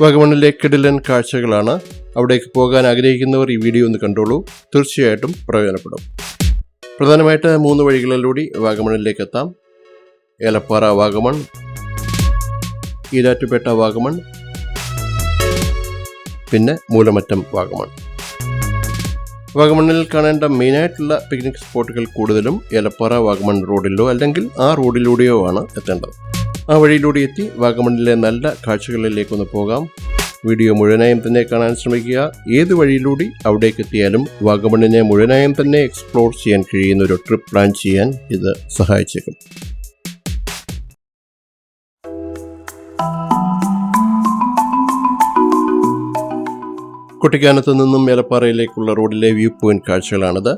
വാഗമണിലെ കിടിലൻ കാഴ്ചകളാണ് അവിടേക്ക് പോകാൻ ആഗ്രഹിക്കുന്നവർ ഈ വീഡിയോ ഒന്ന് കണ്ടോളൂ. തീർച്ചയായിട്ടും പ്രയോജനപ്പെടും. പ്രധാനമായിട്ട് മൂന്ന് വഴികളിലൂടെ വാഗമണിലേക്ക് എത്താം. ഏലപ്പാറ വാഗമൺ ഈരാറ്റുപേട്ട വാഗമൺ പിന്നെ മൂലമറ്റം വാഗമൺ. വാഗമണ്ണിൽ കാണേണ്ട മെയിനായിട്ടുള്ള പിക്നിക് സ്പോട്ടുകൾ കൂടുതലും ഏലപ്പാറ വാഗമൺ റോഡിലോ അല്ലെങ്കിൽ ആ റോഡിലൂടെയോ ആണ് എത്തേണ്ടത്. ആ വഴിയിലൂടെ എത്തി വാഗമണിലെ നല്ല കാഴ്ചകളിലേക്കൊന്ന് പോകാം. വീഡിയോ മുഴുവനായും തന്നെ കാണാൻ ശ്രമിക്കുക. ഏത് വഴിയിലൂടെ അവിടേക്ക് എത്തിയാലും വാഗമണിനെ മുഴുവനായും തന്നെ എക്സ്പ്ലോർ ചെയ്യാൻ കഴിയുന്ന ഒരു ട്രിപ്പ് പ്ലാൻ ചെയ്യാൻ ഇത് സഹായിച്ചേക്കും. കുട്ടിക്കാനത്ത് നിന്നും ഏലപ്പാറയിലേക്കുള്ള റോഡിലെ വ്യൂ പോയിന്റ് കാഴ്ചകളാണിത്.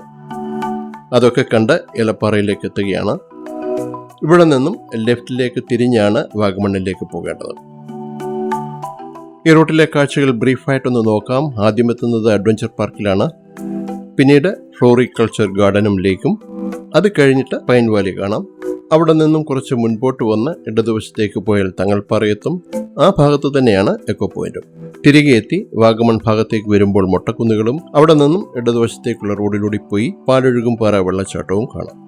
അതൊക്കെ കണ്ട് ഏലപ്പാറയിലേക്ക് എത്തുകയാണ്. ഇവിടെ നിന്നും ലെഫ്റ്റിലേക്ക് തിരിഞ്ഞാണ് വാഗമണ്ണിലേക്ക് പോകേണ്ടത്. ഈ റൂട്ടിലെ കാഴ്ചകൾ ബ്രീഫായിട്ടൊന്ന് നോക്കാം. ആദ്യം എത്തുന്നത് അഡ്വഞ്ചർ പാർക്കിലാണ്. പിന്നീട് ഫ്ലോറിക്കൾച്ചർ ഗാർഡനും ലേക്കും. അത് കഴിഞ്ഞിട്ട് പൈൻ വാലി കാണാം. അവിടെ നിന്നും കുറച്ച് മുൻപോട്ട് വന്ന് ഇടതുവശത്തേക്ക് പോയാൽ തങ്ങൾപ്പാറയെത്തും. ആ ഭാഗത്ത് തന്നെയാണ് എക്കോ പോയിന്റും. തിരികെ എത്തി വാഗമൺ ഭാഗത്തേക്ക് വരുമ്പോൾ മൊട്ടക്കുന്നുകളും. അവിടെ നിന്നും ഇടതുവശത്തേക്കുള്ള റോഡിലൂടെ പോയി പാലൊഴുകും പാറ വെള്ളച്ചാട്ടവും കാണാം.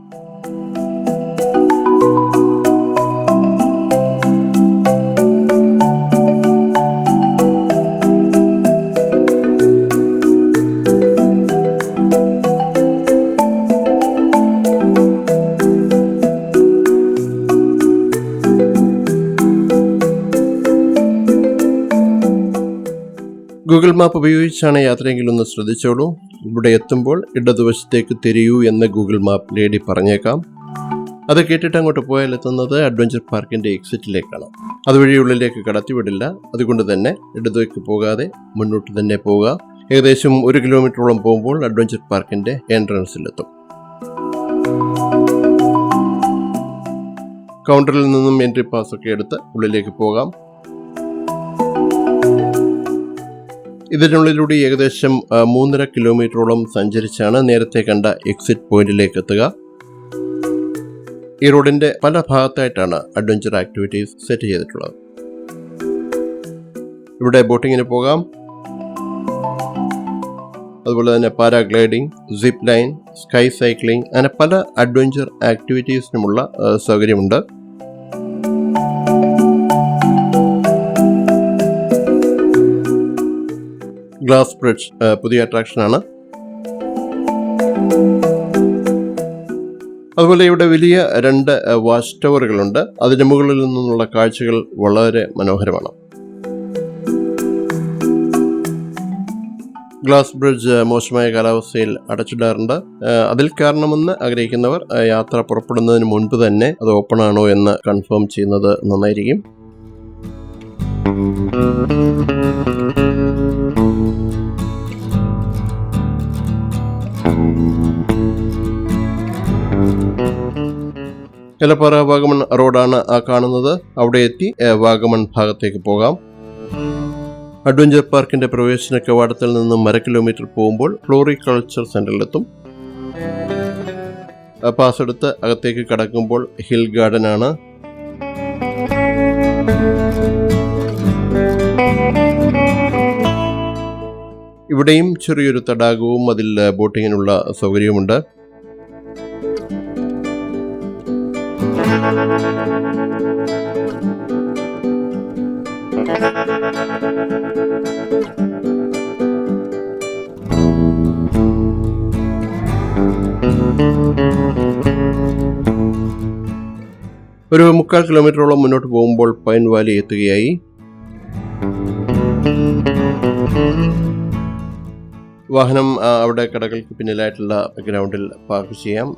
ഗൂഗിൾ മാപ്പ് ഉപയോഗിച്ചാണ് യാത്രയെങ്കിൽ ഒന്ന് ശ്രദ്ധിച്ചോളൂ. ഇവിടെ എത്തുമ്പോൾ ഇടതുവശത്തേക്ക് തിരിയൂ എന്ന് ഗൂഗിൾ മാപ്പ് ലേഡി പറഞ്ഞേക്കാം. അത് കേട്ടിട്ട് അങ്ങോട്ട് പോയാൽ എത്തുന്നത് അഡ്വഞ്ചർ പാർക്കിന്റെ എക്സിറ്റിലേക്കാണ്. അതുവഴി ഉള്ളിലേക്ക് കടത്തിവിടില്ല. അതുകൊണ്ട് തന്നെ ഇടതുവയ്ക്ക് പോകാതെ മുന്നോട്ട് തന്നെ പോവുക. ഏകദേശം ഒരു കിലോമീറ്ററോളം പോകുമ്പോൾ അഡ്വഞ്ചർ പാർക്കിന്റെ എൻട്രൻസിലെത്തും. കൗണ്ടറിൽ നിന്നും എൻട്രി പാസ് ഒക്കെ എടുത്ത് ഉള്ളിലേക്ക് പോകാം. ഇതിനുള്ളിലൂടെ ഏകദേശം മൂന്നര കിലോമീറ്ററോളം സഞ്ചരിച്ചാണ് നേരത്തെ കണ്ട എക്സിറ്റ് പോയിന്റിലേക്ക് എത്തുക ഈ റോഡിന്റെ പല ഭാഗത്തായിട്ടാണ് അഡ്വഞ്ചർ ആക്ടിവിറ്റീസ് സെറ്റ് ചെയ്തിട്ടുള്ളത്. ഇവിടെ ബോട്ടിങ്ങിന് പോകാം. അതുപോലെ തന്നെ paragliding zip line sky cycling അങ്ങനെ പല അഡ്വഞ്ചർ ആക്ടിവിറ്റീസിനുമുള്ള സൗകര്യമുണ്ട്. ഗ്ലാസ് ബ്രിഡ്ജ് പുതിയ അട്രാക്ഷനാണ്. അതുപോലെ ഇവിടെ വലിയ രണ്ട് വാച്ച് ടവറുകളുണ്ട്. അതിന് മുകളിൽ നിന്നുള്ള കാഴ്ചകൾ വളരെ മനോഹരമാണ്. ഗ്ലാസ് ബ്രിഡ്ജ് മോശമായ കാലാവസ്ഥയിൽ അടച്ചിടാറുണ്ട്. അതിൽ കാരണമെന്ന് ആഗ്രഹിക്കുന്നവർ യാത്ര പുറപ്പെടുന്നതിന് മുൻപ് തന്നെ അത് ഓപ്പൺ ആണോ എന്ന് കൺഫേം ചെയ്യുന്നത് നന്നായിരിക്കും. എലപ്പാറ വാഗമൺ റോഡാണ് ആ കാണുന്നത്. അവിടെ എത്തി വാഗമൺ ഭാഗത്തേക്ക് പോകാം. അഡ്വഞ്ചർ പാർക്കിന്റെ പ്രവേശന കവാടത്തിൽ നിന്നും അര കിലോമീറ്റർ പോകുമ്പോൾ ഫ്ലോറിക്കൾച്ചർ സെന്ററിലെത്തും. പാസ് എടുത്ത് അകത്തേക്ക് കടക്കുമ്പോൾ ഹിൽ ഗാർഡൻ ആണ് ഇവിടെയും ചെറിയൊരു തടാകവും അതിൽ ബോട്ടിങ്ങിനുള്ള സൗകര്യവുമുണ്ട്. ഒരു മുക്കാൽ കിലോമീറ്ററോളം മുന്നോട്ട് പോകുമ്പോൾ പൈൻ വാലി എത്തുകയായി. വാഹനം അവിടെ കടകൾക്ക് പിന്നിലായിട്ടുള്ള ഗ്രൗണ്ടിൽ പാർക്ക് ചെയ്യാം.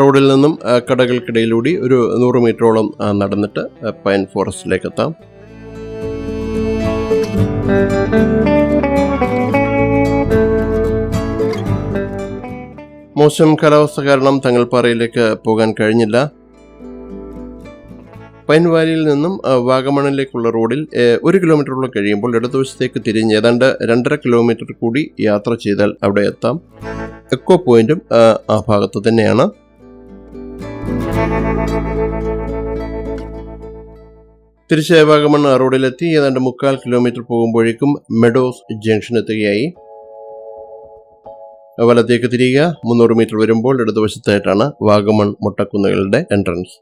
റോഡിൽ നിന്നും കടകൾക്കിടയിലൂടി ഒരു നൂറ് മീറ്ററോളം നടന്നിട്ട് പൈൻ ഫോറസ്റ്റിലേക്ക് എത്താം. മോശം കാലാവസ്ഥ കാരണം തങ്ങൾപ്പാറയിലേക്ക് പോകാൻ കഴിഞ്ഞില്ല. പൈൻ വാലിയിൽ നിന്നും വാഗമണിലേക്കുള്ള റോഡിൽ ഒരു കിലോമീറ്ററോളം കഴിയുമ്പോൾ ഇടതുവശത്തേക്ക് തിരിഞ്ഞ് ഏതാണ്ട് രണ്ടര കിലോമീറ്റർ കൂടി യാത്ര ചെയ്താൽ അവിടെ എത്താം. എക്കോ പോയിന്റും ആ, ആ ഭാഗത്ത് തന്നെയാണ്. തിരിച്ച് വാഗമൺ റോഡിലെത്തി ഏതാണ്ട് മുക്കാൽ കിലോമീറ്റർ പോകുമ്പോഴേക്കും മെഡോസ് ജംഗ്ഷൻ എത്തുകയായി. വലത്തേക്ക് തിരിയുക മുന്നൂറ് മീറ്റർ വരുമ്പോൾ ഇടതുവശത്തായിട്ടാണ് വാഗമൺ മുട്ടക്കുന്നുകളുടെ എൻട്രൻസ്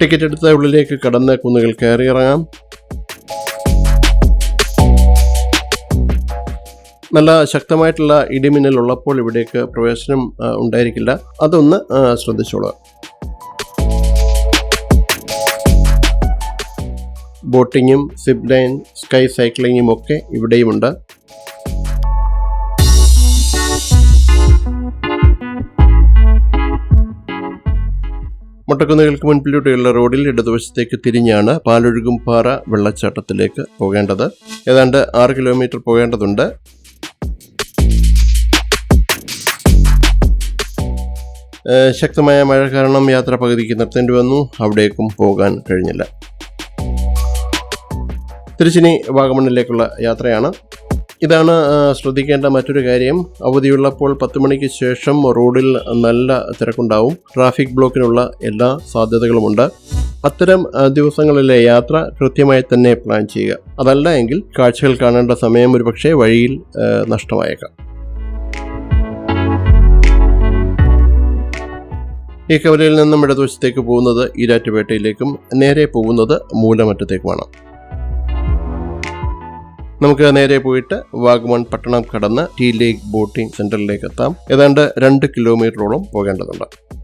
ടിക്കറ്റ് എടുത്ത ഉള്ളിലേക്ക് കടന്ന് കുന്നുകൾ കയറി ഇറങ്ങാം. നല്ല ശക്തമായിട്ടുള്ള ഇടിമിന്നൽ ഉള്ളപ്പോൾ ഇവിടേക്ക് പ്രവേശനം ഉണ്ടായിരിക്കില്ല. അതൊന്ന് ശ്രദ്ധിച്ചോളുക. ബോട്ടിങ്ങും സിപ്പ് ലൈൻ സ്കൈ സൈക്ലിങ്ങും ഒക്കെ ഇവിടെയുമുണ്ട്. മുട്ടക്കുന്നുകൾക്ക് മുൻപിലൂടെയുള്ള റോഡിൽ ഇടതുവശത്തേക്ക് തിരിഞ്ഞാണ് പാലൊഴുകും പാറ വെള്ളച്ചാട്ടത്തിലേക്ക് പോകേണ്ടത്. ഏതാണ്ട് ആറ് കിലോമീറ്റർ പോകേണ്ടതുണ്ട്. ശക്തമായ മഴ കാരണം യാത്ര പകുതിക്ക് നിർത്തേണ്ടി വന്നു. അവിടേക്കും പോകാൻ കഴിഞ്ഞില്ല. തിരിച്ചിനി വാഗമണ്ണിലേക്കുള്ള യാത്രയാണ്. ഇതാണ് ശ്രദ്ധിക്കേണ്ട മറ്റൊരു കാര്യം. അവധിയുള്ളപ്പോൾ പത്ത് മണിക്ക് ശേഷം റോഡിൽ നല്ല തിരക്കുണ്ടാവും. ട്രാഫിക് ബ്ലോക്കിനുള്ള എല്ലാ സാധ്യതകളുമുണ്ട്. അത്തരം ദിവസങ്ങളിലെ യാത്ര കൃത്യമായി തന്നെ പ്ലാൻ ചെയ്യുക. അതല്ല എങ്കിൽ കാഴ്ചകൾ കാണേണ്ട സമയം ഒരുപക്ഷെ വഴിയിൽ നഷ്ടമായേക്കാം. ഈ കവലയിൽ നിന്നും ഇടതുവശത്തേക്ക് പോകുന്നത് ഈരാറ്റുപേട്ടയിലേക്കും നേരെ പോകുന്നത് മൂലമറ്റത്തേക്കുമാണ്. നമുക്ക് നേരെ പോയിട്ട് വാഗ്മൺ പട്ടണം കടന്ന് ടീ ലേക്ക് ബോട്ടിംഗ് സെന്ററിലേക്ക് എത്താം. ഏതാണ്ട് രണ്ട് കിലോമീറ്ററോളം പോകേണ്ടതുണ്ട്.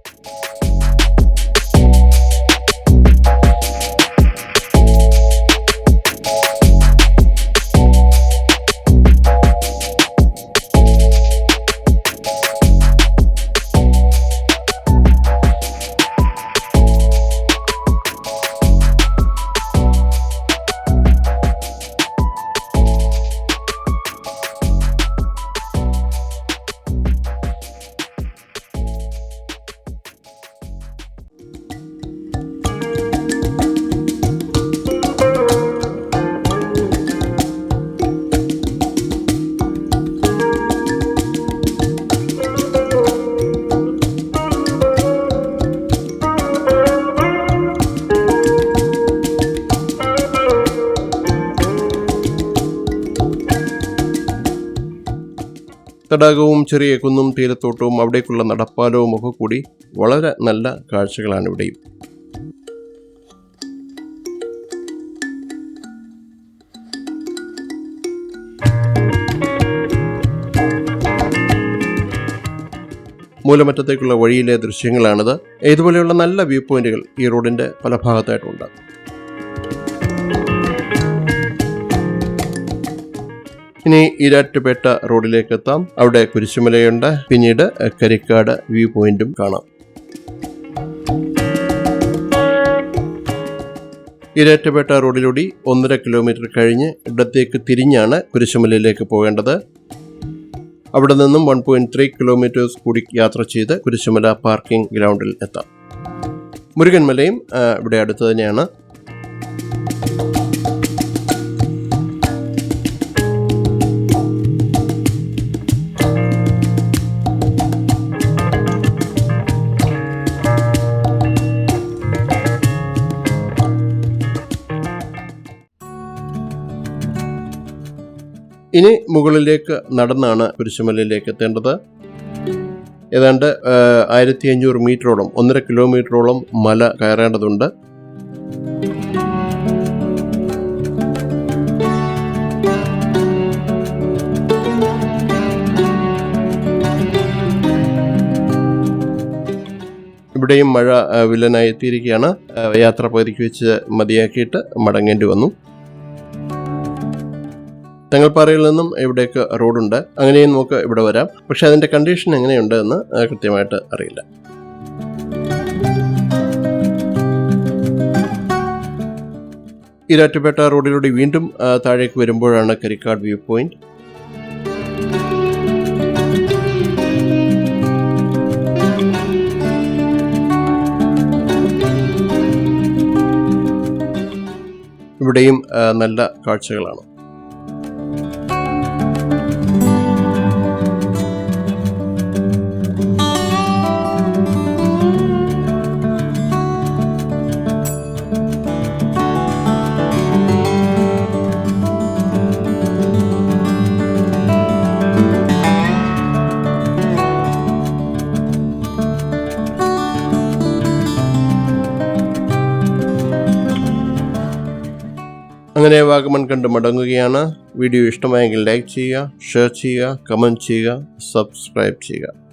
തടാകവും ചെറിയ കുന്നും തീരത്തോട്ടവും അവിടേക്കുള്ള നടപ്പാലവും ഒക്കെ കൂടി വളരെ നല്ല കാഴ്ചകളാണ് ഇവിടെയും. മൂലമറ്റത്തേക്കുള്ള വഴിയിലെ ദൃശ്യങ്ങളാണിത്. ഇതുപോലെയുള്ള നല്ല വ്യൂ പോയിന്റുകൾ ഈ റോഡിന്റെ പല ഭാഗത്തായിട്ടുണ്ട്. ഇനി ഈരാറ്റുപേട്ട റോഡിലേക്ക് എത്താം അവിടെ കുരിശുമലയുണ്ട്. പിന്നീട് കരിക്കാട് വ്യൂ പോയിന്റും കാണാം. ഈരാറ്റുപേട്ട റോഡിലൂടെ ഒന്നര കിലോമീറ്റർ കഴിഞ്ഞ് ഇടത്തേക്ക് തിരിഞ്ഞാണ് കുരിശുമലയിലേക്ക് പോകേണ്ടത്. അവിടെ നിന്നും വൺ പോയിന്റ് ത്രീ കിലോമീറ്റേഴ്സ് കൂടി യാത്ര ചെയ്ത് കുരിശുമല പാർക്കിംഗ് ഗ്രൗണ്ടിൽ എത്താം. മുരുകൻമലയും ഇവിടെ അടുത്ത് തന്നെയാണ്. ഇനി മുകളിലേക്ക് നടന്നാണ് കുരിശുമലയിലേക്ക് എത്തേണ്ടത്. ഏതാണ്ട് ആയിരത്തി അഞ്ഞൂറ് മീറ്ററോളം ഒന്നര കിലോമീറ്ററോളം മല കയറേണ്ടതുണ്ട്. ഇവിടെയും മഴ വില്ലനായി എത്തിയിരിക്കുകയാണ്. യാത്ര പകുതിക്ക് വെച്ച് മതിയാക്കിയിട്ട് മടങ്ങേണ്ടി വന്നു. തെങ്ങൽപ്പാറയിൽ നിന്നും ഇവിടേക്ക് റോഡുണ്ട്. അങ്ങനെയും നമുക്ക് ഇവിടെ വരാം. പക്ഷെ അതിന്റെ കണ്ടീഷൻ എങ്ങനെയുണ്ട് എന്ന് കൃത്യമായിട്ട് അറിയില്ല. ഇരാറ്റുപേട്ട റോഡിലൂടെ വീണ്ടും താഴേക്ക് വരുമ്പോഴാണ് കരിക്കാട് വ്യൂ പോയിന്റ്. ഇവിടെയും നല്ല കാഴ്ചകളാണ്. അങ്ങനെ വാഗമൺ കണ്ട് മടങ്ങുകയാണ്. വീഡിയോ ഇഷ്ടമായെങ്കിൽ ലൈക്ക് ചെയ്യുക ഷെയർ ചെയ്യുക കമന്റ് ചെയ്യുക സബ്സ്ക്രൈബ് ചെയ്യുക.